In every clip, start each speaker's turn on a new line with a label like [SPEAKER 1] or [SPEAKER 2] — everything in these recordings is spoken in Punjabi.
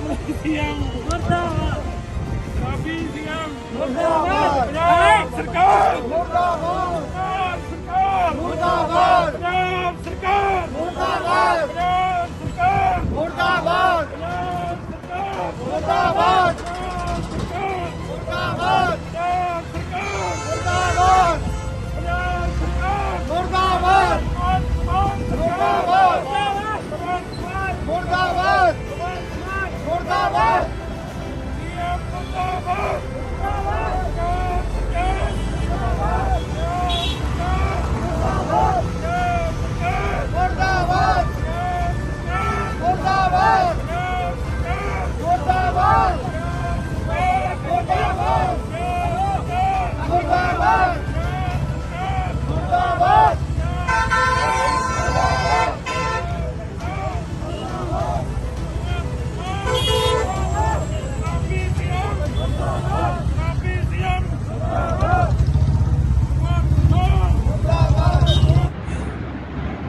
[SPEAKER 1] ਕਾਮਲੀ ਸੀਐਮ
[SPEAKER 2] ਮੁਰਦਾਬਾਦ
[SPEAKER 1] ਕਾਬੀ ਸੀਐਮ
[SPEAKER 2] ਮੁਰਦਾਬਾਦ
[SPEAKER 1] ਪੰਜਾਬ ਸਰਕਾਰ
[SPEAKER 2] ਮੁਰਦਾਬਾਦ
[SPEAKER 1] ਪੰਜਾਬ ਸਰਕਾਰ
[SPEAKER 2] ਮੁਰਦਾਬਾਦ
[SPEAKER 1] ਪੰਜਾਬ ਸਰਕਾਰ
[SPEAKER 2] ਮੁਰਦਾਬਾਦ
[SPEAKER 1] ਪੰਜਾਬ ਸਰਕਾਰ
[SPEAKER 2] ਮੁਰਦਾਬਾਦ
[SPEAKER 1] ਪੰਜਾਬ ਸਰਕਾਰ
[SPEAKER 2] ਮੁਰਦਾਬਾਦ ਮੁਰਦਾਬਾਦ
[SPEAKER 1] ਪੰਜਾਬ ਸਰਕਾਰ
[SPEAKER 2] ਮੁਰਦਾਬਾਦ
[SPEAKER 1] ਪੰਜਾਬ ਸਰਕਾਰ
[SPEAKER 2] ਮੁਰਦਾਬਾਦ
[SPEAKER 1] ਮੁਰਦਾਬਾਦ
[SPEAKER 2] जिंदाबाद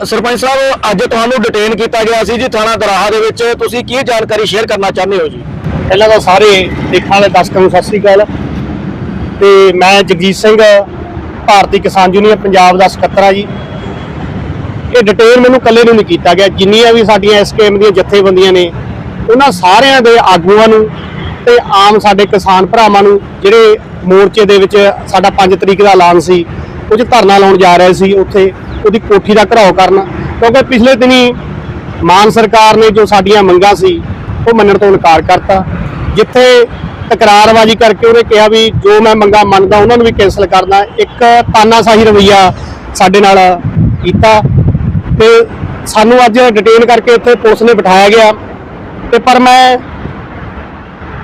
[SPEAKER 3] ਸਰਪੰਚ ਸਾਹਿਬ, ਅੱਜ ਤੁਹਾਨੂੰ ਡਿਟੇਨ ਕੀਤਾ ਗਿਆ ਸੀ ਜੀ ਥਾਣਾ ਦਰਾਹਾ ਦੇ ਵਿੱਚ। ਤੁਸੀਂ ਕੀ ਜਾਣਕਾਰੀ ਸ਼ੇਅਰ ਕਰਨਾ ਚਾਹੁੰਦੇ ਹੋ ਜੀ?
[SPEAKER 4] ਪਹਿਲਾਂ ਤਾਂ ਸਾਰੇ ਦੇਖਣ ਵਾਲੇ ਦਰਸ਼ਕਾਂ ਨੂੰ ਸਤਿ ਸ੍ਰੀ ਅਕਾਲ। ਤੇ ਮੈਂ ਜਗਜੀਤ ਸਿੰਘ, ਭਾਰਤੀ ਕਿਸਾਨ ਯੂਨੀਅਨ, ਪੰਜਾਬ ਦਾ ਸਕੱਤਰ ਆ ਜੀ। ਇਹ ਡਿਟੇਨ ਮੈਨੂੰ ਇਕੱਲੇ ਨੂੰ ਨਹੀਂ ਕੀਤਾ ਗਿਆ। ਜਿੰਨੀਆਂ ਵੀ ਸਾਡੀਆਂ ਐਸਕੇਐਮ ਦੀਆਂ ਜਥੇਬੰਦੀਆਂ ਨੇ, ਉਹਨਾਂ ਸਾਰਿਆਂ ਦੇ ਆਗੂਆਂ ਨੂੰ ਤੇ ਆਮ ਸਾਡੇ ਕਿਸਾਨ ਭਰਾਵਾਂ ਨੂੰ, ਜਿਹੜੇ ਮੋਰਚੇ ਦੇ ਵਿੱਚ ਸਾਡਾ 5 ਤਰੀਕ ਦਾ ਐਲਾਨ ਸੀ, ਉਹ 'ਚ ਧਰਨਾ ਲਾਉਣ ਜਾ ਰਹੇ ਸੀ ਉੱਥੇ। ਉਹਦੀ ਕੋਠੀ ਦਾ ਘਰਾਓ ਕਰਨਾ, ਕਿਉਂਕਿ ਪਿਛਲੇ ਦਿਨੀ ਮਾਨ ਸਰਕਾਰ ਨੇ ਜੋ ਸਾਡੀਆਂ ਮੰਗਾਂ ਸੀ, ਉਹ ਮੰਨਣ ਤੋਂ ਇਨਕਾਰ ਕਰਤਾ। ਜਿੱਥੇ ਤਕਰਾਰਬਾਜ਼ੀ ਕਰਕੇ ਉਹਨੇ ਕਿਹਾ ਵੀ ਜੋ ਮੈਂ ਮੰਗਾਂ ਮੰਨਦਾ, ਉਹਨਾਂ ਨੂੰ ਵੀ ਕੈਨਸਲ ਕਰਨਾ, ਇੱਕ ਤਾਨਾਸ਼ਾਹੀ ਰਵਈਆ ਸਾਡੇ ਨਾਲ ਕੀਤਾ। ਤੇ ਸਾਨੂੰ ਅੱਜ ਡਿਟੇਨ ਕਰਕੇ ਇੱਥੇ ਪੁਲਿਸ ਨੇ ਬਿਠਾਇਆ ਗਿਆ। ਤੇ ਪਰ ਮੈਂ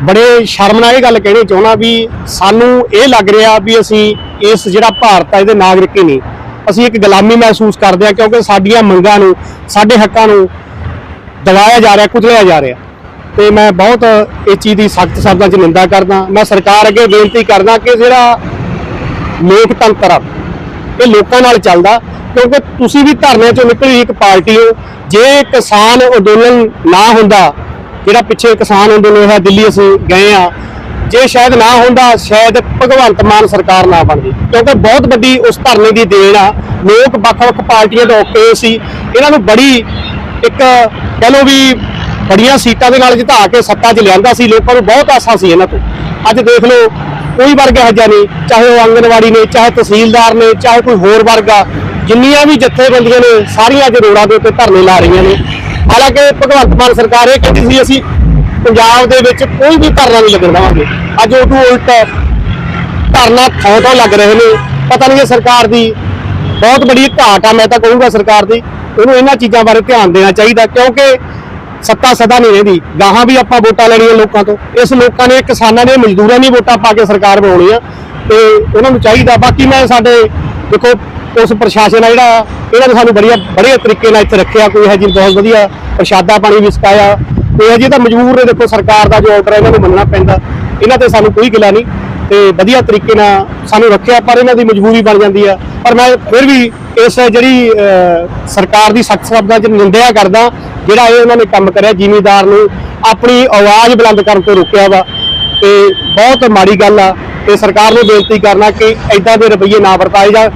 [SPEAKER 4] ਬੜੇ ਸ਼ਰਮ ਨਾਲ ਇਹ ਗੱਲ ਕਹਿਣੀ ਚਾਹੁੰਦਾ ਵੀ ਸਾਨੂੰ ਇਹ ਲੱਗ ਰਿਹਾ ਵੀ ਅਸੀਂ ਇਸ ਜਿਹੜਾ ਭਾਰਤ ਆ, ਇਹਦੇ ਨਾਗਰਿਕ ਹੀ ਨਹੀਂ। ਅਸੀਂ ਇੱਕ ਗੁਲਾਮੀ ਮਹਿਸੂਸ ਕਰਦੇ ਹਾਂ ਕਿਉਂਕਿ ਸਾਡੀਆਂ ਮੰਗਾਂ ਨੂੰ, ਸਾਡੇ ਹੱਕਾਂ ਨੂੰ ਦਬਾਇਆ ਜਾ ਰਿਹਾ, ਕੁਚਲਿਆ ਜਾ ਰਿਹਾ। ਤੇ ਮੈਂ ਬਹੁਤ ਇਸ ਚੀਜ਼ ਦੀ ਸਖਤ ਸ਼ਬਦਾਂ 'ਚ ਨਿੰਦਾ ਕਰਦਾ। ਮੈਂ ਸਰਕਾਰ ਅੱਗੇ ਬੇਨਤੀ ਕਰਦਾ ਕਿ ਜਿਹੜਾ ਲੋਕਤੰਤਰ ਆ, ਇਹ ਲੋਕਾਂ ਨਾਲ ਚੱਲਦਾ। ਕਿਉਂਕਿ ਤੁਸੀਂ ਵੀ ਧਰਨੇ 'ਚੋਂ ਨਿਕਲੀ ਇੱਕ ਪਾਰਟੀ ਹੋ, ਜੇ ਕਿਸਾਨ ਅੰਦੋਲਨ ਨਾ ਹੁੰਦਾ, ਜਿਹੜਾ ਪਿੱਛੇ ਕਿਸਾਨ ਅੰਦੋਲਨ ਹੋਇਆ, ਦਿੱਲੀ ਅਸੀਂ ਗਏ ਆ ਜੇ ਸ਼ਾਇਦ ਨਾ ਹੁੰਦਾ, ਸ਼ਾਇਦ ਭਗਵੰਤ ਮਾਨ ਸਰਕਾਰ ਨਾ ਬਣਦੀ। ਕਿਉਂਕਿ ਬਹੁਤ ਵੱਡੀ ਉਸ ਧਰਨੇ ਦੀ ਦੇਣ ਆ। ਲੋਕ ਵੱਖ-ਵੱਖ ਪਾਰਟੀਆਂ ਤੋਂ ਔਕੇ ਸੀ। ਇਹਨਾਂ ਨੂੰ ਬੜੀ ਇੱਕ ਕਹ ਲਓ ਵੀ ਬੜੀਆਂ ਸੀਟਾਂ ਦੇ ਨਾਲ ਜਿਤਾ ਕੇ ਸੱਤਾ 'ਚ ਲਿਆਂਦਾ ਸੀ। ਲੋਕਾਂ ਨੂੰ ਬਹੁਤ ਆਸਾਂ ਸੀ ਇਹਨਾਂ ਤੋਂ। ਅੱਜ ਦੇਖ ਲਓ, ਕੋਈ ਵਰਗ ਇਹੋ ਜਿਹਾ ਨਹੀਂ। ਚਾਹੇ ਉਹ ਆਂਗਨਵਾੜੀ ਨੇ, ਚਾਹੇ ਤਹਿਸੀਲਦਾਰ ਨੇ, ਚਾਹੇ ਕੋਈ ਹੋਰ ਵਰਗ ਆ। ਜਿੰਨੀਆਂ ਵੀ ਜਥੇਬੰਦੀਆਂ ਨੇ, ਸਾਰੀਆਂ ਅੱਜ ਰੋਡਾਂ ਦੇ ਉੱਤੇ ਧਰਨੇ ਲਾ ਰਹੀਆਂ ਨੇ। ਹਾਲਾਂਕਿ ਭਗਵੰਤ ਮਾਨ ਸਰਕਾਰ ਇਹ ਕਹਿੰਦੀ ਸੀ, ਅਸੀਂ ਪੰਜਾਬ ਦੇ ਵਿੱਚ ਕੋਈ ਵੀ ਧਰਨਾ ਨਹੀਂ ਲੱਗਣ ਦੇਵਾਂਗੇ। ਅੱਜ ਉਹ ਤੋਂ ਉਲਟ ਧਰਨਾ ਥਾਂ ਥਾਂ ਲੱਗ ਰਹੇ ਨੇ। ਪਤਾ ਨਹੀਂ ਇਹ ਸਰਕਾਰ ਦੀ ਬਹੁਤ ਬੜੀ ਘਾਟ ਆ, ਮੈਂ ਤਾਂ ਕਹੂੰਗਾ ਸਰਕਾਰ ਦੀ। ਉਹਨੂੰ ਇਹਨਾਂ ਚੀਜ਼ਾਂ ਬਾਰੇ ਧਿਆਨ ਦੇਣਾ ਚਾਹੀਦਾ, ਕਿਉਂਕਿ ਸੱਤਾ ਸਦਾ ਨਹੀਂ ਰਹਿੰਦੀ। ਗਾਹਾਂ ਵੀ ਆਪਾਂ ਵੋਟਾਂ ਲੈਣੀਆਂ ਲੋਕਾਂ ਤੋਂ। ਇਸ ਲੋਕਾਂ ਨੇ, ਕਿਸਾਨਾਂ ਨੇ ਮਜ਼ਦੂਰਾਂ ਨੇ ਵੋਟਾਂ ਪਾ ਕੇ ਸਰਕਾਰ ਬਣਾਉਣੀ ਆ। ਤੇ ਉਹਨਾਂ ਨੂੰ ਚਾਹੀਦਾ, ਬਾਕੀ ਮੈਂ ਸਾਡੇ ਦੇਖੋ, ਉਸ ਪ੍ਰਸ਼ਾਸਨ ਆ ਜਿਹੜਾ, ਇਹਨਾਂ ਨੇ ਸਾਨੂੰ ਬੜੀਆ ਬੜੇ ਤਰੀਕੇ ਨਾਲ ਇੱਥੇ ਰੱਖਿਆ। ਕੋਈ ਇਹ ਜੀ, ਬਹੁਤ ਵਧੀਆ ਪ੍ਰਸ਼ਾਦਾ ਪਾਣੀ ਵੀ ਸਕਾਇਆ ਕੋਈ ਅਜੇ ਤਾਂ ਮਜਬੂਰ ਨੇ, ਦੇਖੋ ਸਰਕਾਰ ਦਾ ਜੋ ਆਰਡਰ ਹੈ ਇਹਨਾਂ ਨੂੰ ਮੰਨਣਾ ਪੈਂਦਾ। ਇਹਨਾਂ ਤੇ ਸਾਨੂੰ ਕੋਈ ਗਿਲਾ ਨਹੀਂ ਤੇ ਵਧੀਆ ਤਰੀਕੇ ਨਾਲ ਸਾਨੂੰ ਰੱਖਿਆ, ਪਰ ਇਹਨਾਂ ਦੀ ਮਜਬੂਰੀ ਬਣ ਜਾਂਦੀ ਆ। ਪਰ ਮੈਂ ਫਿਰ ਵੀ ਇਸ ਜਿਹੜੀ ਸਰਕਾਰ ਦੀ ਸਖਤ ਸ਼ਬਦਾਂ 'ਚ ਨਿੰਦਿਆ ਕਰਦਾ, ਜਿਹੜਾ ਇਹ ਉਹਨਾਂ ਨੇ ਕੰਮ ਕਰਿਆ, ਜ਼ਿਮੀਦਾਰ ਨੂੰ ਆਪਣੀ ਆਵਾਜ਼ ਬੁਲੰਦ ਕਰਨ ਤੋਂ ਰੋਕਿਆ ਵਾ। ਤੇ ਬਹੁਤ ਮਾੜੀ ਗੱਲ ਆ ਤੇ ਸਰਕਾਰ ਨੂੰ ਬੇਨਤੀ ਕਰਨਾ ਕਿ ਐਦਾਂ ਦੇ ਰਵੱਈਏ ਨਾ ਵਰਤਾਏ ਜਾਣ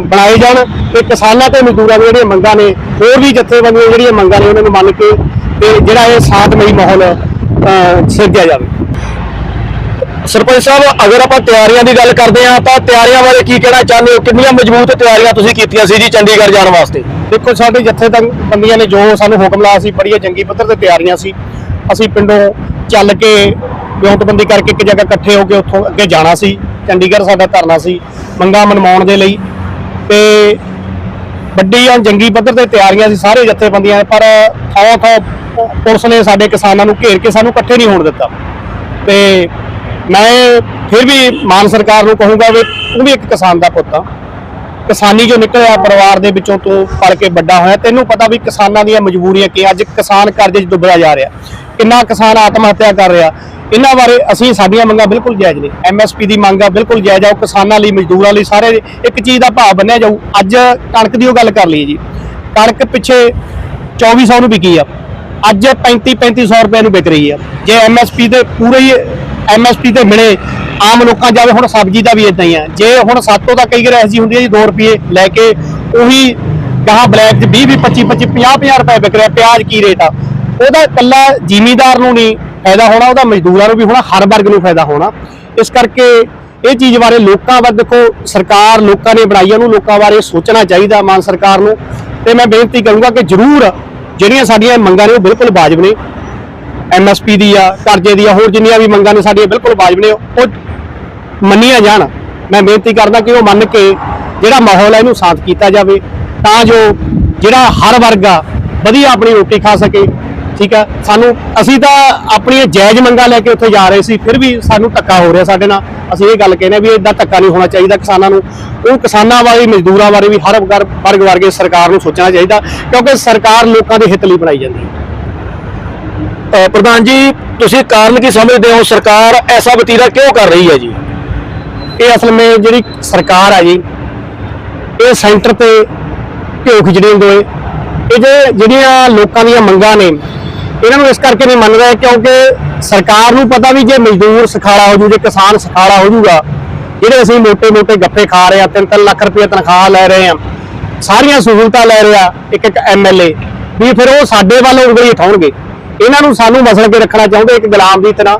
[SPEAKER 4] ਬਣਾਏ ਜਾਣ ਤੇ ਕਿਸਾਨਾਂ ਤੇ ਮਜ਼ਦੂਰਾਂ ਦੀਆਂ ਜਿਹੜੀਆਂ ਮੰਗਾਂ ਨੇ, ਹੋਰ ਵੀ ਜਥੇਬੰਦੀਆਂ ਜਿਹੜੀਆਂ ਮੰਗਾਂ ਨੇ ਉਹਨਾਂ ਨੂੰ ਮੰਨ ਕੇ ਤੇ ਜਿਹੜਾ ਇਹ ਸ਼ਾਂਤਮਈ ਮਾਹੌਲ ਸਿਰਜਿਆ ਜਾਵੇ।
[SPEAKER 3] ਸਰਪੰਚ ਸਾਹਿਬ, ਅਗਰ ਆਪਾਂ ਤਿਆਰੀਆਂ ਦੀ ਗੱਲ ਕਰਦੇ ਹਾਂ, ਤਾਂ ਤਿਆਰੀਆਂ ਬਾਰੇ ਕੀ ਕਹਿਣਾ ਚਾਹੁੰਦੇ ਹੋ? ਕਿੰਨੀਆਂ ਮਜ਼ਬੂਤ ਤਿਆਰੀਆਂ ਤੁਸੀਂ ਕੀਤੀਆਂ ਸੀ ਜੀ ਚੰਡੀਗੜ੍ਹ ਜਾਣ ਵਾਸਤੇ?
[SPEAKER 4] ਦੇਖੋ, ਸਾਡੇ ਜੱਥੇ ਤੱਕ ਬੰਦੀਆਂ ਨੇ ਜੋ ਸਾਨੂੰ ਹੁਕਮ ਲਾਇਆ ਸੀ, ਬੜੀਆਂ ਚੰਗੀ ਪੱਧਰ ਤੇ ਤਿਆਰੀਆਂ ਸੀ। ਅਸੀਂ ਪਿੰਡੋਂ ਚੱਲ ਕੇ ਵਿਉਂਤਬੰਦੀ ਕਰਕੇ ਇੱਕ ਜਗ੍ਹਾ ਇਕੱਠੇ ਹੋ ਕੇ ਉੱਥੋਂ ਅੱਗੇ ਜਾਣਾ ਸੀ। ਚੰਡੀਗੜ੍ਹ ਸਾਡਾ ਧਰਨਾ ਸੀ, ਮੰਗਾ ਮਨਵਾਉਣ ਦੇ ਲਈ। ਤੇ ਵੱਡੀਆਂ ਜੰਗੀ ਪੱਧਰ ਤੇ ਤਿਆਰੀਆਂ ਸੀ, ਸਾਰੇ ਜਥੇਬੰਦੀਆਂ ਪਰ ਥਾਂ ਥਾਂ ਪੁਲਿਸ ਨੇ ਸਾਡੇ ਕਿਸਾਨਾਂ ਨੂੰ ਘੇਰ ਕੇ ਸਾਨੂੰ ਇਕੱਠੇ ਨਹੀਂ ਹੋਣ ਦਿੱਤਾ। ਤੇ ਮੈਂ ਫਿਰ ਵੀ ਮਾਨ ਸਰਕਾਰ ਨੂੰ ਕਹੂੰਗਾ ਵੀ ਤੂੰ ਵੀ ਇੱਕ ਕਿਸਾਨ ਦਾ ਪੁੱਤ ਆ। ਕਿਸਾਨੀ ਜੋ ਨਿਕਲਿਆ ਪਰਿਵਾਰ ਦੇ ਵਿੱਚੋਂ ਤੂੰ ਪਲ ਕੇ ਵੱਡਾ ਹੋਇਆ, ਤੈਨੂੰ ਪਤਾ ਵੀ ਕਿਸਾਨਾਂ ਦੀਆਂ ਮਜਬੂਰੀਆਂ ਕੀ ਅੱਜ ਕਿਸਾਨ ਕਰਜ਼ੇ 'ਚ ਡੁੱਬਦਾ ਜਾ ਰਿਹਾ। ਕਿੰਨਾ ਕਿਸਾਨ ਆਤਮ ਹੱਤਿਆ ਕਰ ਰਿਹਾ। ਇਹਨਾਂ ਬਾਰੇ ਅਸੀਂ ਸਾਡੀਆਂ ਮੰਗਾਂ ਬਿਲਕੁਲ ਜਾਇਜ਼ ਨੇ। ਐਮਐਸਪੀ ਦੀ ਮੰਗ ਆ, ਬਿਲਕੁਲ ਜਾਇਜ਼ ਆ, ਉਹ ਕਿਸਾਨਾਂ ਲਈ, ਮਜ਼ਦੂਰਾਂ ਲਈ ਸਾਰੇ ਇੱਕ ਚੀਜ਼ ਦਾ ਭਾਅ ਬੰਨਿਆ ਜਾਊ। ਅੱਜ ਕਣਕ ਦੀ ਉਹ ਗੱਲ ਕਰ ਲਈ ਜੀ। ਕਣਕ ਪਿੱਛੇ 2400 ਨੂੰ ਵਿਕੀ ਆ। ਅੱਜ 35 3500 ਰੁਪਏ ਨੂੰ ਵਿਕ ਰਹੀ ਆ। ਜੇ ਐਮਐਸਪੀ ਦੇ ਪੂਰੇ ਹੀ ਐਮਐਸਪੀ ਤੇ ਮਿਲੇ, ਆਮ ਲੋਕਾਂ ਜਾਵੇ, ਹੁਣ ਸਬਜ਼ੀ ਦਾ ਵੀ ਇਦਾਂ ਹੀ ਆ। ਜੇ ਹੁਣ ਸਾਤੋਂ ਤਾਂ ਕਈ ਵਾਰ ਐਸੀ ਹੁੰਦੀ ਹੈ ਜੀ 2 ਰੁਪਏ ਲੈ ਕੇ ਉਹੀ ਗਾਹਾਂ ਬਲੈਕ 'ਚ 20 20 25 25 50 50 ਰੁਪਏ ਵਿਕ ਰਿਹਾ, ਪਿਆਜ਼ ਕੀ ਰੇਟ ਆ? ਉਹਦਾ ਇਕੱਲਾ ਜ਼ਿਮੀਦਾਰ ਨੂੰ ਨਹੀਂ ਫਾਇਦਾ ਹੋਣਾ, ਉਹਦਾ ਮਜ਼ਦੂਰਾਂ ਨੂੰ ਵੀ ਹੋਣਾ, ਹਰ ਵਰਗ ਨੂੰ ਫਾਇਦਾ ਹੋਣਾ। ਇਸ ਕਰਕੇ ਇਹ ਚੀਜ਼ ਬਾਰੇ ਲੋਕਾਂ ਵੱਲ ਦੇਖੋ, ਸਰਕਾਰ ਲੋਕਾਂ ਨੇ ਬਣਾਈ ਆ ਉਹਨੂੰ ਲੋਕਾਂ ਬਾਰੇ ਸੋਚਣਾ ਚਾਹੀਦਾ ਮਾਨ ਸਰਕਾਰ ਨੂੰ। ਤੇ ਮੈਂ ਬੇਨਤੀ ਕਰੂੰਗਾ ਕਿ ਜ਼ਰੂਰ ਜਿਹੜੀਆਂ ਸਾਡੀਆਂ ਮੰਗਾਂ ਨੇ, ਉਹ ਬਿਲਕੁਲ ਵਾਜਬ ਨੇ। ਐਮਐਸਪੀ ਦੀ ਆ, ਕਰਜ਼ੇ ਦੀ ਆ, ਹੋਰ ਜਿੰਨੀਆਂ ਵੀ ਮੰਗਾਂ ਨੇ ਸਾਡੀਆਂ, ਬਿਲਕੁਲ ਵਾਜਬ ਨੇ। ਉਹ ਮੰਨੀਆਂ ਜਾਣ। ਮੈਂ ਬੇਨਤੀ ਕਰਦਾ ਕਿ ਉਹ ਮੰਨ ਕੇ ਜਿਹੜਾ ਮਾਹੌਲ ਹੈ, ਇਹਨੂੰ ਸ਼ਾਂਤ ਕੀਤਾ ਜਾਵੇ। ਤਾਂ ਜੋ ਜਿਹੜਾ ਹਰ ਵਰਗ ਆ, ਵਧੀਆ ਆਪਣੀ ਰੋਟੀ ਖਾ ਸਕੇ। ਠੀਕ ਆ? ਸਾਨੂੰ, ਅਸੀਂ ਤਾਂ ਆਪਣੀਆਂ ਜਾਇਜ਼ ਮੰਗਾਂ ਲੈ ਕੇ ਉੱਥੇ ਜਾ ਰਹੇ ਸੀ, ਫਿਰ ਵੀ ਸਾਨੂੰ ਧੱਕਾ ਹੋ ਰਿਹਾ ਸਾਡੇ ਨਾਲ। ਅਸੀਂ ਇਹ ਗੱਲ ਕਹਿੰਦੇ ਵੀ ਇਦਾਂ ਧੱਕਾ ਨਹੀਂ ਹੋਣਾ ਚਾਹੀਦਾ ਕਿਸਾਨਾਂ ਨੂੰ। ਉਹ ਕਿਸਾਨਾਂ ਬਾਰੇ, ਮਜ਼ਦੂਰਾਂ ਬਾਰੇ ਵੀ ਹਰ ਵਰ- ਵਰਗ ਵਰਗੇ ਸਰਕਾਰ ਨੂੰ ਸੋਚਣਾ ਚਾਹੀਦਾ, ਕਿਉਂਕਿ ਸਰਕਾਰ ਲੋਕਾਂ ਦੇ ਹਿੱਤ ਲਈ ਬਣਾਈ ਜਾਂਦੀ ਹੈ।
[SPEAKER 3] ਪ੍ਰਧਾਨ ਜੀ, ਤੁਸੀਂ ਕਾਰਨ ਕੀ ਸਮਝਦੇ ਹੋ? ਸਰਕਾਰ ਐਸਾ ਵਤੀਰਾ ਕਿਉਂ ਕਰ ਰਹੀ ਹੈ ਜੀ?
[SPEAKER 4] ਇਹ ਅਸਲ ਵਿੱਚ ਜਿਹੜੀ ਸਰਕਾਰ ਆ ਜੀ, ਇਹ ਸੈਂਟਰ ਤੇ ਘਿਓ ਖਿਚੜੀ ਦੋਏ ਇਹ ਜਿਹੜੀਆਂ ਲੋਕਾਂ ਦੀਆਂ ਮੰਗਾਂ ਨੇ ਇਹਨਾਂ ਨੂੰ ਇਸ ਕਰਕੇ ਨਹੀਂ ਮੰਨ ਰਿਹਾ ਕਿਉਂਕਿ ਸਰਕਾਰ ਨੂੰ ਪਤਾ ਵੀ ਜੇ ਮਜ਼ਦੂਰ ਸਖਾਲਾ ਹੋ ਜੂ, ਜੇ ਕਿਸਾਨ ਸਖਾਲਾ ਹੋ ਜੂਗਾ, ਜਿਹੜੇ ਅਸੀਂ ਮੋٹے-ਮੋٹے ਗੱਪੇ ਖਾ ਰਹੇ ਆ 3-3 ਲੱਖ ਰੁਪਏ ਤਨਖਾਹ ਲੈ ਰਹੇ ਆ ਸਾਰੀਆਂ ਸਹੂਲਤਾਂ ਲੈ ਰਿਹਾ ਇੱਕ ਇੱਕ ਐਮਐਲਏ ਵੀ ਫਿਰ ਉਹ ਸਾਡੇ ਵੱਲ ਉਂਗਲੀ ਉਠਾਉਣਗੇ। ਇਹਨਾਂ ਨੂੰ ਸਾਨੂੰ ਮਸਲ ਕੇ ਰੱਖਣਾ ਚਾਹੁੰਦੇ ਇੱਕ ਗੁਲਾਮ ਦੀ ਤਰ੍ਹਾਂ।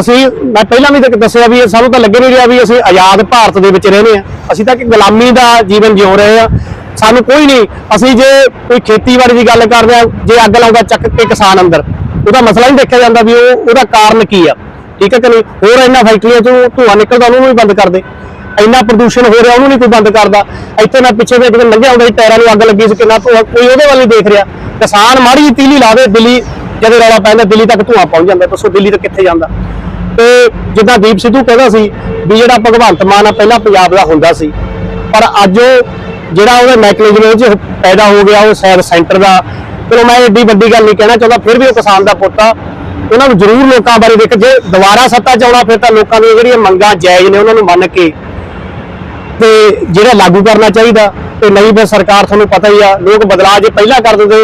[SPEAKER 4] ਅਸੀਂ, ਮੈਂ ਪਹਿਲਾਂ ਵੀ ਦੱਸਿਆ ਵੀ ਸਾਨੂੰ ਤਾਂ ਲੱਗੇ ਨਹੀਂ ਰਿਹਾ ਵੀ ਅਸੀਂ ਆਜ਼ਾਦ ਭਾਰਤ ਦੇ ਵਿੱਚ ਰਹਿੰਦੇ ਆ ਅਸੀਂ ਤਾਂ ਇੱਕ ਗੁਲਾਮੀ ਦਾ ਜੀਵਨ ਜਿਉ ਰਹੇ ਆ ਸਾਨੂੰ ਕੋਈ ਨਹੀਂ, ਅਸੀਂ ਜੇ ਕੋਈ ਖੇਤੀਬਾੜੀ ਦੀ ਗੱਲ ਕਰਦੇ ਆ ਜੇ ਅੱਗ ਲਾਉਂਦਾ ਚੱਕ ਕੇ ਕਿਸਾਨ ਅੰਦਰ। ਉਹਦਾ ਮਸਲਾ ਨਹੀਂ ਦੇਖਿਆ ਜਾਂਦਾ ਵੀ ਉਹ ਉਹਦਾ ਕਾਰਨ ਕੀ ਆ। ਠੀਕ ਹੈ ਕਿ ਨਹੀਂ? ਹੋਰ ਇਹਨਾਂ ਫੈਕਟਰੀਆਂ ਚੋਂ ਧੂੰਆਂ ਨਿਕਲਦਾ, ਉਹਨੂੰ ਵੀ ਬੰਦ ਕਰ ਦੇ। ਇੰਨਾ ਪ੍ਰਦੂਸ਼ਣ ਹੋ ਰਿਹਾ, ਉਹਨੂੰ ਨਹੀਂ ਕੋਈ ਬੰਦ ਕਰਦਾ। ਇੱਥੇ ਮੈਂ ਪਿੱਛੇ ਦੇ ਇੱਕ ਦਿਨ ਲੰਘਿਆ ਹੁੰਦਾ ਸੀ, ਟਾਇਰਾਂ ਨੂੰ ਅੱਗ ਲੱਗੀ ਸੀ, ਕਿੰਨਾ ਧੂੰਆਂ ਕੋਈ ਉਹਦੇ ਵੱਲ ਨਹੀਂ ਦੇਖ ਰਿਹਾ। ਕਿਸਾਨ ਮਾੜੀ ਤੀਲੀ ਲਾ ਦੇ ਦਿੱਲੀ ਜਦੋਂ ਰੌਲਾ ਪੈਂਦਾ ਦਿੱਲੀ ਤੱਕ ਧੂੰਆਂ ਪਹੁੰਚ ਜਾਂਦਾ, ਦੱਸੋ ਦਿੱਲੀ ਤੱਕ ਕਿੱਥੇ ਜਾਂਦਾ। ਤੇ ਜਿੱਦਾਂ ਦੀਪ ਸਿੱਧੂ ਕਹਿੰਦਾ ਸੀ ਵੀ ਜਿਹੜਾ ਭਗਵੰਤ ਮਾਨ ਆ, ਪਹਿਲਾਂ ਪੰਜਾਬ ਦਾ ਹੁੰਦਾ ਸੀ। ਪਰ ਅੱਜ ਉਹ ਜਿਹੜਾ ਉਹਦੇ ਮੈਕਨਿਜ਼ਮ ਵਿੱਚ ਪੈਦਾ ਹੋ ਗਿਆ, ਉਹ ਸ਼ਾਇਦ ਸੈਂਟਰ ਦਾ। ਚਲੋ ਮੈਂ ਏਡੀ ਵੱਡੀ ਗੱਲ ਨਹੀਂ ਕਹਿਣਾ ਚਾਹੁੰਦਾ, ਫਿਰ ਵੀ ਉਹ ਕਿਸਾਨ ਦਾ ਪੁੱਤ ਆ। ਉਹਨਾਂ ਨੂੰ ਜ਼ਰੂਰ ਲੋਕਾਂ ਬਾਰੇ ਦੇਖ ਜੇ ਦੁਬਾਰਾ ਸੱਤਾ ਚ ਆਉਣਾ, ਫਿਰ ਤਾਂ ਲੋਕਾਂ ਦੀਆਂ ਜਿਹੜੀਆਂ ਮੰਗਾਂ ਜਾਇਜ਼ ਨੇ, ਉਹਨਾਂ ਨੂੰ ਮੰਨ ਕੇ ਤੇ ਜਿਹੜਾ ਲਾਗੂ ਕਰਨਾ ਚਾਹੀਦਾ। ਤੇ ਨਹੀਂ ਫਿਰ ਸਰਕਾਰ, ਤੁਹਾਨੂੰ ਪਤਾ ਹੀ ਆ, ਲੋਕ ਬਦਲਾਅ ਜੇ ਪਹਿਲਾਂ ਕਰ ਦਿੰਦੇ,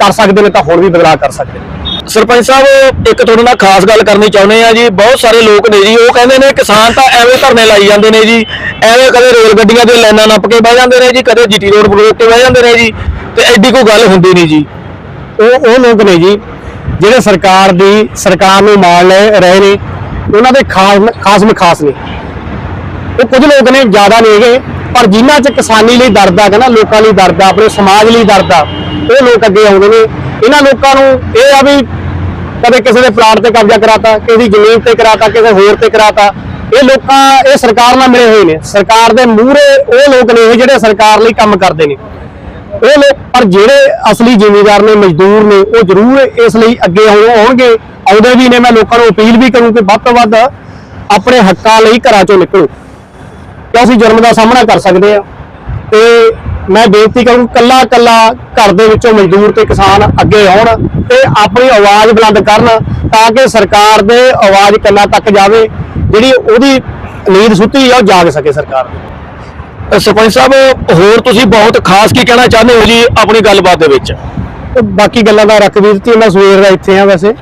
[SPEAKER 4] ਕਰ ਸਕਦੇ ਨੇ, ਤਾਂ ਹੁਣ ਵੀ ਬਦਲਾਅ ਕਰ ਸਕਦੇ ਨੇ।
[SPEAKER 3] ਸਰਪੰਚ ਸਾਹਿਬ, ਇੱਕ ਤੁਹਾਡੇ ਨਾਲ ਖਾਸ ਗੱਲ ਕਰਨੀ ਚਾਹੁੰਦੇ ਆ ਜੀ। ਬਹੁਤ ਸਾਰੇ ਲੋਕ ਨੇ ਜੀ, ਉਹ ਕਹਿੰਦੇ ਨੇ ਕਿਸਾਨ ਤਾਂ ਐਵੇਂ ਧਰਨੇ ਲਾਈ ਜਾਂਦੇ ਨੇ ਜੀ। ਐਵੇਂ ਕਦੇ ਰੇਲ ਗੱਡੀਆਂ ਦੇ ਲਾਈਨਾਂ ਨੱਪ ਕੇ ਬਹਿ ਜਾਂਦੇ ਨੇ ਜੀ, ਕਦੇ ਜੀਟੀ ਰੋਡ ਬਰੋਕ ਕੇ ਬਹਿ ਜਾਂਦੇ ਨੇ ਜੀ। ਤੇ ਐਡੀ ਕੋਈ ਗੱਲ ਹੁੰਦੀ ਨਹੀਂ ਜੀ।
[SPEAKER 4] ਉਹ ਉਹ ਲੋਕ ਨੇ ਜੀ, ਜਿਹੜੇ ਸਰਕਾਰ ਦੀ, ਸਰਕਾਰ ਨੂੰ ਮਾਣ ਲੈ ਰਹੇ ਨੇ, ਉਹਨਾਂ ਦੇ ਖਾਸ ਖਾਸ ਮਖਾਸ ਨੇ। ਉਹ ਕੁਝ ਲੋਕ ਨੇ, ਜ਼ਿਆਦਾ ਨਹੀਂ ਹੈਗੇ, ਪਰ ਜਿਨ੍ਹਾਂ 'ਚ ਕਿਸਾਨੀ ਲਈ ਦਰਦ ਆ, ਕਹਿੰਦਾ ਲੋਕਾਂ ਲਈ ਦਰਦ ਆ, ਆਪਣੇ ਸਮਾਜ ਲਈ ਦਰਦ ਆ, ਉਹ ਲੋਕ ਅੱਗੇ ਆਉਂਦੇ ਨੇ। ਇਹਨਾਂ ਲੋਕਾਂ ਨੂੰ ਇਹ ਆ ਵੀ ਕਦੇ ਕਿਸੇ ਦੇ ਪਲਾਟ ਤੇ ਕਬਜ਼ਾ ਕਰਾਤਾ, ਕਿਸੇ ਦੀ ਜ਼ਮੀਨ ਤੇ ਕਰਾਤਾ, ਕਿਸੇ ਹੋਰ ਤੇ ਕਰਾਤਾ। ਇਹ ਲੋਕਾਂ, ਇਹ ਸਰਕਾਰ ਨਾਲ ਮਿਲੇ ਹੋਏ ਨੇ। ਸਰਕਾਰ ਦੇ ਮੂਹਰੇ ਉਹ ਲੋਕ ਨੇ, ਇਹ ਜਿਹੜੇ ਸਰਕਾਰ ਲਈ ਕੰਮ ਕਰਦੇ ਨੇ। ਉਹ ਲੋਕ, ਪਰ ਜਿਹੜੇ ਅਸਲੀ ਜ਼ਿਮੀਦਾਰ ਨੇ, ਮਜ਼ਦੂਰ ਨੇ, ਉਹ ਜ਼ਰੂਰ ਇਸ ਲਈ ਅੱਗੇ ਆਉਣਗੇ। ਆਉਂਦੇ ਵੀ ਨੇ, ਮੈਂ ਲੋਕਾਂ ਨੂੰ ਅਪੀਲ ਵੀ ਕਰੂੰ ਕਿ ਵੱਧ ਤੋਂ ਵੱਧ ਆਪਣੇ ਹੱਕਾਂ ਲਈ ਘਰਾਂ ਚੋਂ ਨਿਕਲੋ। ਕਿ ਅਸੀਂ ਜੁਰਮ ਦਾ ਸਾਹਮਣਾ ਕਰ ਸਕਦੇ ਆ ਤੇ ਮੈਂ ਬੇਨਤੀ ਕਰੂੰ ਕੱਲਾ ਕੱਲਾ ਘਰ ਦੇ ਵਿੱਚੋਂ ਮਜ਼ਦੂਰ ਤੇ ਕਿਸਾਨ ਅੱਗੇ ਆਉਣ ਤੇ ਆਪਣੀ ਆਵਾਜ਼ ਬੁਲੰਦ ਕਰਨ ਤਾਂ ਕਿ ਸਰਕਾਰ ਦੇ ਆਵਾਜ਼ ਕੰਨਾਂ ਤੱਕ ਜਾਵੇ ਜਿਹੜੀ ਉਹਦੀ ਨੀਂਦ ਸੁੱਤੀ ਆ ਉਹ ਜਾਗ ਸਕੇ ਸਰਕਾਰ
[SPEAKER 3] ਸਰਪੰਚ ਸਾਹਿਬ ਹੋਰ ਤੁਸੀਂ ਬਹੁਤ ਖਾਸ ਕੀ ਕਹਿਣਾ ਚਾਹੁੰਦੇ ਹੋ ਜੀ ਆਪਣੀ ਗੱਲਬਾਤ ਦੇ ਵਿੱਚ?
[SPEAKER 4] ਤੇ ਬਾਕੀ ਗੱਲਾਂ ਦਾ ਰੱਖ ਵੀ ਦਿੱਤੀ ਮੈਂ ਸਵੇਰ ਦਾ ਇੱਥੇ ਆ ਵੈਸੇ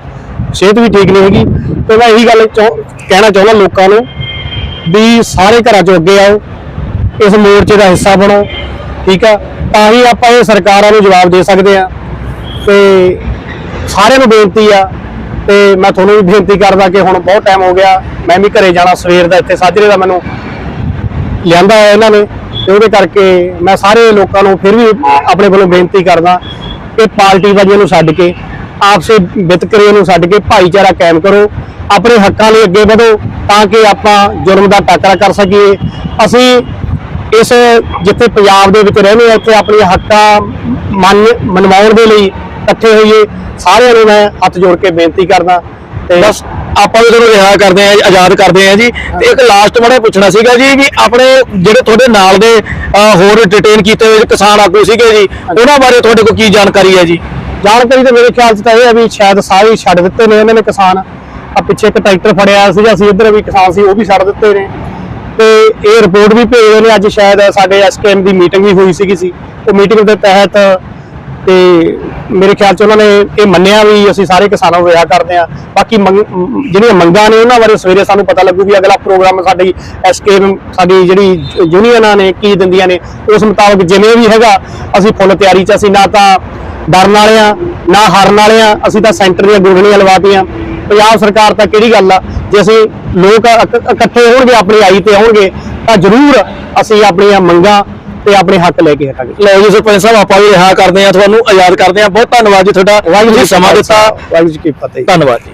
[SPEAKER 4] ਸਿਹਤ ਵੀ ਠੀਕ ਨਹੀਂ ਹੈਗੀ। ਤੇ ਮੈਂ ਇਹੀ ਗੱਲ ਚਾਹੁੰ- ਕਹਿਣਾ ਚਾਹੁੰਦਾ ਲੋਕਾਂ ਨੂੰ ਵੀ ਸਾਰੇ ਘਰਾਂ ਚੋਂ ਅੱਗੇ ਆਓ ਇਸ ਮੋਰਚੇ ਦਾ ਹਿੱਸਾ ਬਣੋ। ਠੀਕ ਆ? ਤਾਂ ਹੀ ਆਪਾਂ ਇਹ ਸਰਕਾਰਾਂ ਨੂੰ ਜਵਾਬ ਦੇ ਸਕਦੇ ਆ। ਤੇ ਸਾਰਿਆਂ ਨੂੰ ਬੇਨਤੀ ਆ, ਤੇ ਮੈਂ ਤੁਹਾਨੂੰ ਵੀ ਬੇਨਤੀ ਕਰਦਾ ਕਿ ਹੁਣ ਬਹੁਤ ਟਾਈਮ ਹੋ ਗਿਆ, ਮੈਂ ਵੀ ਘਰੇ ਜਾਣਾ ਸਵੇਰ ਦਾ, ਇੱਥੇ ਸਾਜਰੇ ਦਾ ਮੈਨੂੰ ਲਿਆਂਦਾ ਹੈ ਇਹਨਾਂ ਨੇ, ਤੇ ਉਹਦੇ ਕਰਕੇ ਮੈਂ ਸਾਰੇ ਲੋਕਾਂ ਨੂੰ ਫਿਰ ਵੀ ਆਪਣੇ ਵੱਲੋਂ ਬੇਨਤੀ ਕਰਦਾ, ਕਿ ਪਾਰਟੀ ਵਾਲੀਆਂ ਨੂੰ ਛੱਡ ਕੇ, ਆਪਸੇ ਵਿਤਕਰੇ ਨੂੰ ਛੱਡ ਕੇ ਭਾਈਚਾਰਾ ਕਾਇਮ ਕਰੋ, ਆਪਣੇ ਹੱਕਾਂ ਲਈ ਅੱਗੇ ਵਧੋ, ਤਾਂ ਕਿ ਆਪਾਂ ਜ਼ੁਲਮ ਦਾ ਟਾਕਰਾ ਕਰ ਸਕੀਏ। ਅਸੀਂ ਇਸ ਜਿੱਥੇ ਪੰਜਾਬ ਦੇ ਵਿੱਚ ਰਹਿੰਦੇ ਆ ਇੱਥੇ ਆਪਣੀਆਂ ਹੱਕਾਂ ਮੰਨ ਮਨਵਾਉਣ ਦੇ ਲਈ ਇਕੱਠੇ ਹੋਈਏ ਸਾਰਿਆਂ ਨੂੰ ਮੈਂ ਹੱਥ ਜੋੜ ਕੇ ਬੇਨਤੀ ਕਰਦਾ। ਤੇ
[SPEAKER 3] ਬਸ ਆਪਾਂ ਵੀ ਤੁਹਾਨੂੰ ਰਿਹਾ ਕਰਦੇ ਆ ਆਜ਼ਾਦ ਕਰਦੇ ਆ ਜੀ। ਤੇ ਇੱਕ ਲਾਸਟ ਬੜਾ ਪੁੱਛਣਾ ਸੀਗਾ ਜੀ ਵੀ ਆਪਣੇ ਜਿਹੜੇ ਤੁਹਾਡੇ ਨਾਲ ਦੇ ਹੋਰ ਡਿਟੇਨ ਕੀਤੇ ਹੋਏ ਕਿਸਾਨ ਆਗੂ ਸੀਗੇ ਜੀ ਉਹਨਾਂ ਬਾਰੇ ਤੁਹਾਡੇ ਕੋਲ ਕੀ ਜਾਣਕਾਰੀ ਹੈ ਜੀ?
[SPEAKER 4] ਜਾਣਕਾਰੀ ਤਾਂ ਮੇਰੇ ਖਿਆਲ 'ਚ ਤਾਂ ਇਹ ਹੈ ਵੀ ਸ਼ਾਇਦ ਸਾਰੇ ਛੱਡ ਦਿੱਤੇ ਨੇ ਇਹਨਾਂ ਨੇ ਕਿਸਾਨ। ਆ ਪਿੱਛੇ ਇੱਕ ਟਰੈਕਟਰ ਫੜਿਆ ਸੀਗਾ ਅਸੀਂ ਇੱਧਰ ਵੀ ਕਿਸਾਨ ਸੀ ਉਹ ਵੀ ਛੱਡ ਦਿੱਤੇ ਨੇ। ਤੇ ਇਹ ਰਿਪੋਰਟ ਵੀ ਭੇਜਦੇ ਨੇ। ਅੱਜ ਸ਼ਾਇਦ ਸਾਡੇ ਐਸਕੇਐਮ ਦੀ ਮੀਟਿੰਗ ਵੀ ਹੋਈ ਸੀਗੀ ਸੀ। ਉਹ ਮੀਟਿੰਗ ਦੇ ਤਹਿਤ ਤੇ ਮੇਰੇ ਖਿਆਲ ਚ ਉਹਨਾਂ ਨੇ ਇਹ ਮੰਨਿਆ ਵੀ ਅਸੀਂ ਸਾਰੇ ਕਿਸਾਨਾਂ ਨੂੰ ਰਿਹਾ ਕਰਦੇ ਆ ਬਾਕੀ ਮੰਗ- ਜਿਹੜੀਆਂ ਮੰਗਾਂ ਨੇ ਉਹਨਾਂ ਬਾਰੇ ਸਵੇਰੇ ਸਾਨੂੰ ਪਤਾ ਲੱਗੂ ਵੀ ਅਗਲਾ ਪ੍ਰੋਗਰਾਮ ਸਾਡੀ ਐਸਕੇ ਸਾਡੀ ਜਿਹੜੀ ਯੂਨੀਅਨਾਂ ਨੇ, ਕੀ ਦਿੰਦੀਆਂ ਨੇ, ਉਸ ਮੁਤਾਬਕ ਜਿਵੇਂ ਵੀ ਹੈਗਾ, ਅਸੀਂ ਫੁੱਲ ਤਿਆਰੀ ਚ ਅਸੀਂ ਨਾ ਤਾਂ ਡਰਨ ਵਾਲੇ ਆ ਨਾ ਹਾਰਨ ਵਾਲੇ ਆ ਅਸੀਂ ਤਾਂ ਸੈਂਟਰ ਦੀਆਂ ਗੁਰਗਣੀਆਂ ਲਵਾਤੀਆਂ। ਪੰਜਾਬ ਸਰਕਾਰ ਤਾਂ ਕਿਹੜੀ ਗੱਲ ਆ ਜੇ ਅਸੀਂ ਲੋਕ ਇਕ- ਇਕੱਠੇ ਹੋਣਗੇ ਆਪਣੀ ਆਈ ਤੇ ਆਉਣਗੇ ਤਾਂ ਜ਼ਰੂਰ ਅਸੀਂ ਆਪਣੀਆਂ ਮੰਗਾਂ ਤੇ ਆਪਣੇ ਹੱਕ ਲੈ ਕੇ ਹਟਾਂਗੇ।
[SPEAKER 3] ਲਓ ਜੀ ਸਰਪੰਚ ਸਾਹਿਬ ਆਪਾਂ ਵੀ ਰਿਹਾ ਕਰਦੇ ਆ ਤੁਹਾਨੂੰ ਆਜ਼ਾਦ ਕਰਦੇ ਆ ਬਹੁਤ ਧੰਨਵਾਦ ਜੀ ਤੁਹਾਡਾ। ਵਾਹਿਗੁਰੂ ਜੀ ਸਮਾਂ ਦਿੱਤਾ।
[SPEAKER 4] ਵਾਹਿਗੁਰੂ ਜੀ ਕੀ ਫਤਿਹ।
[SPEAKER 3] ਧੰਨਵਾਦ ਜੀ।